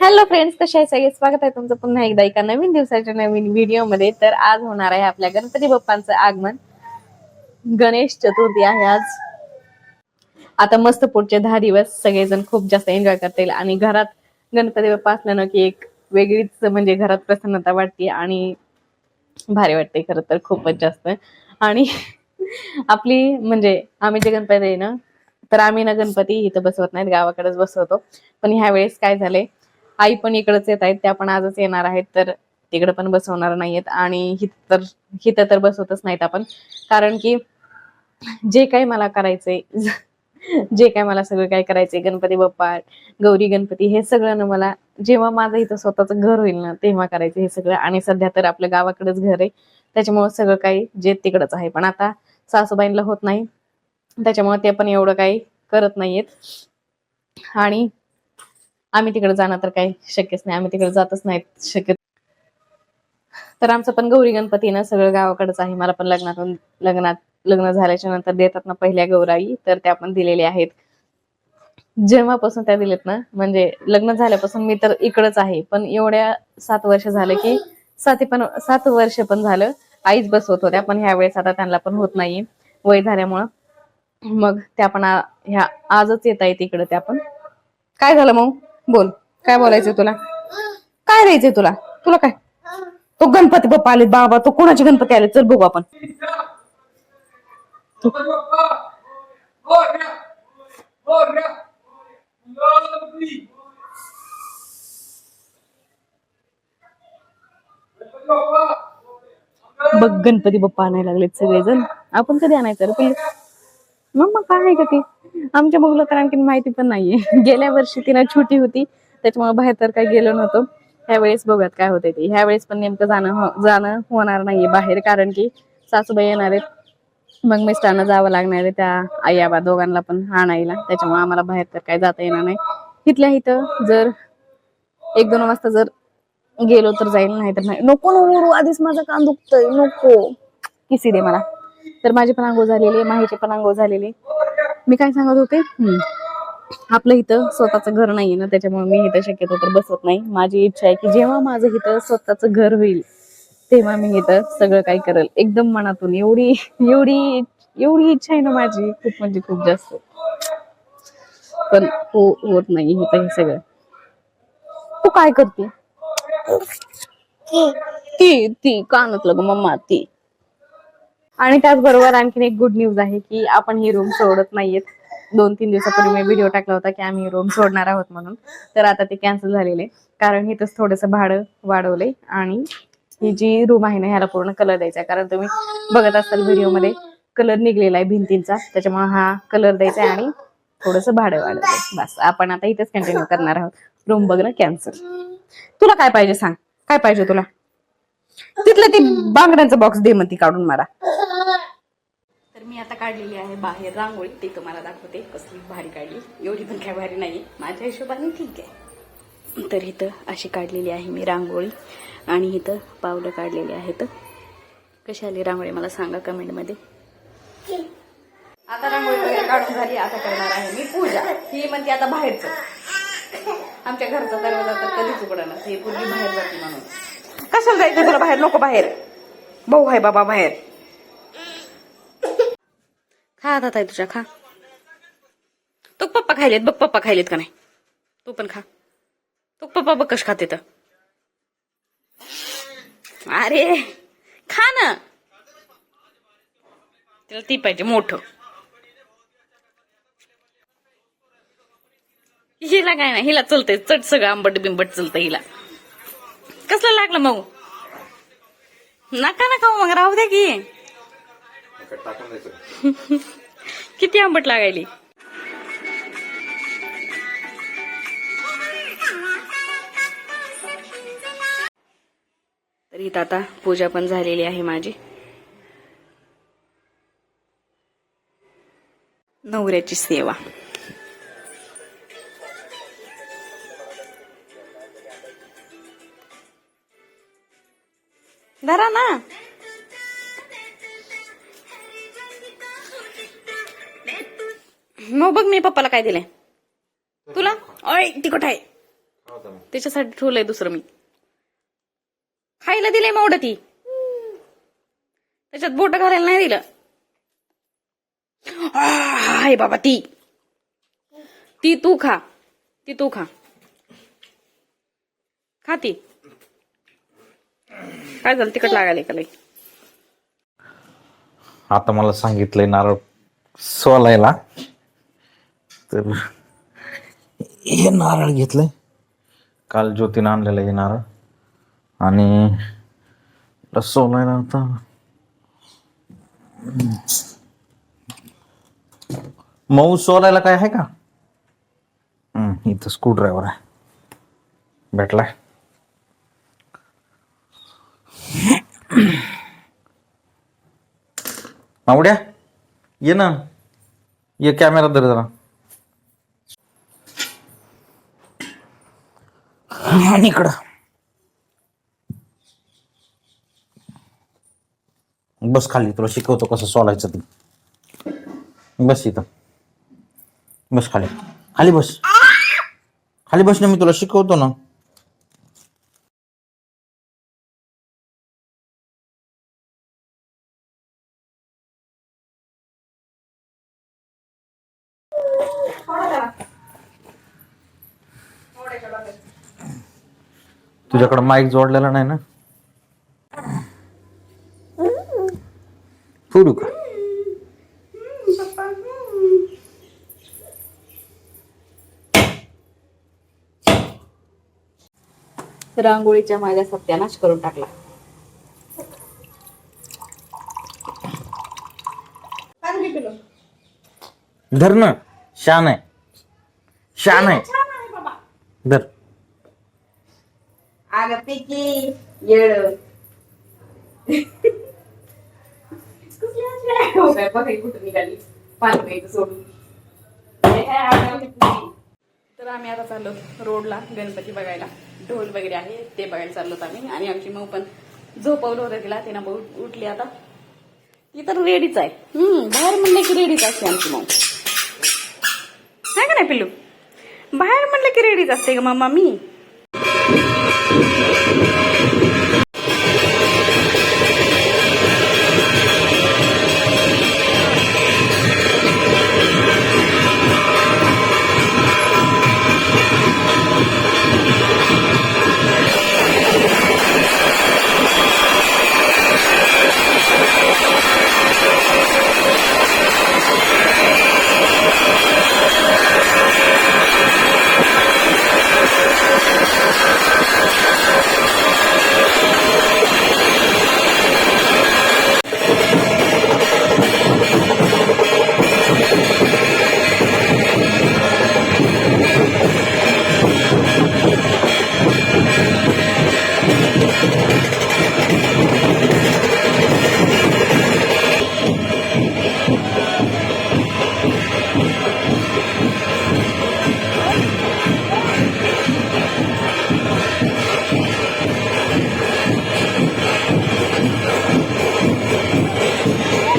Hello friends कशा आहे? सगळे स्वागत आहे तुमचं पुन्हा एकदा एका नवीन दिवसाच्या नवीन व्हिडिओमध्ये तर आज होणार आहे आपल्या गणपती बाप्पांचं आगमन. गणेश चतुर्थी आहे आज. आता मस्त पुढचे दहा दिवस सगळेजण खूप जास्त एन्जॉय करतील आणि घरात गणपती बाप्पा असल्यानं की एक वेगळीच म्हणजे घरात प्रसन्नता वाटते आणि भारी वाटते खरं तर खूपच जास्त. आणि आपली म्हणजे आम्ही जे गणपती आहे ना तर आम्ही ना गणपती इथं बसवत नाहीत गावाकडेच बसवतो. पण ह्या वेळेस काय झालंय आई पण इकडंच येत आहेत त्या पण आजच येणार आहेत तर तिकडे पण बसवणार नाहीयेत. आणि हित तर हिथं तर बसवतच नाहीत आपण. कारण की जे काही मला करायचंय जे काय मला सगळं काय करायचंय गणपती बाप्पा गौरी गणपती हे सगळं ना मला जेव्हा माझं इथं स्वतःचं घर होईल ना तेव्हा करायचं हे सगळं. आणि सध्या तर आपल्या गावाकडेच घर आहे. त्याच्यामुळं सगळं काही जे तिकडंच आहे. पण आता सासूबाईंना होत नाही. त्याच्यामुळे ते पण एवढं काही करत नाहीयेत. आणि आम्ही तिकडे जाणं तर काही शक्यच नाही. आम्ही तिकडे जातच नाहीत शक्य तर आमचं पण गौरी गणपती ना सगळं गावाकडेच आहे. मला पण लग्नातून लग्नात लग्न झाल्याच्यानंतर देतात ना पहिल्या गौराई तर त्या पण दिलेल्या आहेत. जेव्हापासून त्या दिलेत ना म्हणजे लग्न झाल्यापासून मी तर इकडच आहे. पण एवढ्या सात वर्ष झालं की सात पण सात वर्ष पण झालं आईच बसवत होत्या. पण ह्या वेळेस आता त्यांना पण होत नाही वय झाल्यामुळं. मग त्या पण ह्या आजच येत आहेत इकडे त्या पण. काय झालं मग? बोल काय बोलायचंय तुला? काय द्यायचंय तुला? तुला काय? तो गणपती बाप्पा आले बाबा तो कोणाचे गणपती आले चल बघू आपण. बघ गणपती बाप्पा आणायला लागलेत सगळेजण. आपण कधी आणायचं रे पहिले? मग मग काय आहे का ती? आमच्या मुलं तर आणखी माहिती पण नाहीये. गेल्या वर्षी तिला छोटी होती त्याच्यामुळे बाहेर तर काही गेलो नव्हतो. ह्यावेळेस बघूयात काय होते ते. ह्यावेळेस पण नेमकं जाणं हो-, जाणं होणार नाहीये बाहेर कारण की सासूबाई येणार आहेत. मग मिस्टरांना जावं लागणार आहे त्या आई आबा दोघांना पण आणायला त्याच्यामुळे आम्हाला बाहेर तर काय जाता येणार नाही. इथल्या इथं जर एक दोन वाजता जर गेलो तर जाईल नाही तर नाही. नको नको आधीच माझं कान दुखतय. नको. किसी दे मला. तर माझी पण आंघोळ झालेली आहे माहीची पण आंघोळ झालेली. मी काय सांगत होते. आपलं इथं स्वतःचं घर नाहीये ना त्याच्यामुळे मी इथं शक्यतो तर बसत नाही. माझी इच्छा आहे की जेव्हा माझं इथं स्वतःचं घर होईल तेव्हा मी इथं सगळं काही करेल. एकदम मनातून एवढी एवढी एवढी इच्छा आहे ना माझी खूप म्हणजे खूप जास्त. पण हो होत नाही इथं हे सगळं. तू काय करते? ती ती कानातलं ग मम्मा ती. आणि त्याचबरोबर आणखीन एक गुड न्यूज आहे की आपण ही रूम सोडत नाहीयेत. दोन तीन दिवसापूर्वी मी व्हिडिओ टाकला होता की आम्ही रूम सोडणार आहोत म्हणून. तर आता ते कॅन्सल झालेले. कारण इथंच थोडंसं भाडं वाढवलंय आणि ही जी रूम आहे ना ह्याला पूर्ण कलर द्यायचा आहे. कारण तुम्ही बघत असाल व्हिडिओमध्ये कलर निघलेला आहे भिंतींचा. त्याच्यामुळे हा कलर द्यायचा आहे आणि थोडंसं भाडं वाढवलं बस आपण आता इथेच कंटिन्यू करणार आहोत. रूम बघणं कॅन्सल तुला काय पाहिजे सांग? काय पाहिजे तुला? तिथलं ती बांगड्यांचा बॉक्स दे मग ती काढून मला आता काढलेली आहे बाहेर रांगोळी. ती तुम्हाला दाखवते कसली भारी काढली. एवढी पण काय भारी नाही माझ्या हिशोबाने ठीक आहे. तर इथं अशी काढलेली आहे मी रांगोळी आणि इथं पावलं काढलेली आहेत. कशी आली रांगोळी मला सांगा कमेंटमध्ये आता रांगोळी वगैरे काढून झाली आता करणार आहे मी पूजा. ही म्हणते आता बाहेरचं. आमच्या घरचा दरवाजा तर कधीच उघडा हे पूर्वी बाहेर जाते म्हणून. कशाला जायचं तुला बाहेर? नको बाहेर. भाऊ आहे बाबा बाहेर. खा आता ताई तुझ्या खा. तो पप्पा खायलेत बघ पप्पा खायलेत का नाही? तू पण खा. तो पप्पा बघ कश खाते तर. अरे खा ना. तिला ती पाहिजे मोठं. हिला काय नाही हिला चलतंय. चट सगळं आंबट बिंबट चलतंय हिला. कसलं लागलं मग नका ना खाऊ मग राहू द्या की. किती आंबट लागायली? तर इथं आता पूजा पण झालेली आहे माझी. नवऱ्याची सेवा. धरा ना. मग बघ मी पप्पाला काय दिलंय. तुला? ओय तिकट आहे. त्याच्यासाठी ठेवलंय दुसरं मी. खायला दिलंय मग ती त्याच्यात बोट घालायला नाही दिलं. हाय बाबा ती. ती तू खा. ती तू खा. खा ती. काय झालं? तिकट लागायला का लई आता मला सांगितलंय नारळ सोलायला. तर हे नारळ घेतलंय. काल ज्योतीनं आणलेलं हे नारळ. आणि सोलायला आता. मऊ सोलायला काय आहे का? हम्म, इथं स्क्रूड्रायव्हर आहे. भेटलाय. आवड्या ये ना. ये कॅमेरा धर जरा. आणि इकडं. बस खाली तुला शिकवतो कसं सोलायचं ते. बस इथं. बस खाली. खाली बस. खाली बस ना मी तुला शिकवतो ना. तुझ्याकडे माईक जोडलेला नाही ना? फोडू का? रांगोळीच्या माझ्या सत्यानाश करून टाकला. धर ना. शान आहे. शान आहे. धर. अगं पिकी येड हो बघा कुठं निघाली. पाणी सोडून. तर आम्ही आता चाललो रोडला गणपती बघायला. ढोल वगैरे आहे ते बघायला चाललोत आम्ही. आणि आमची मग पण झोपवलं होतं तिला. तिनं बहु उठली आता. ती तर रेडीच आहे. हम्म बाहेर म्हणलं की रेडीच असते आमची मग हाय का नाही पिल्लू? बाहेर म्हणलं की रेडीच असते ग मम्मा मी. Thank you.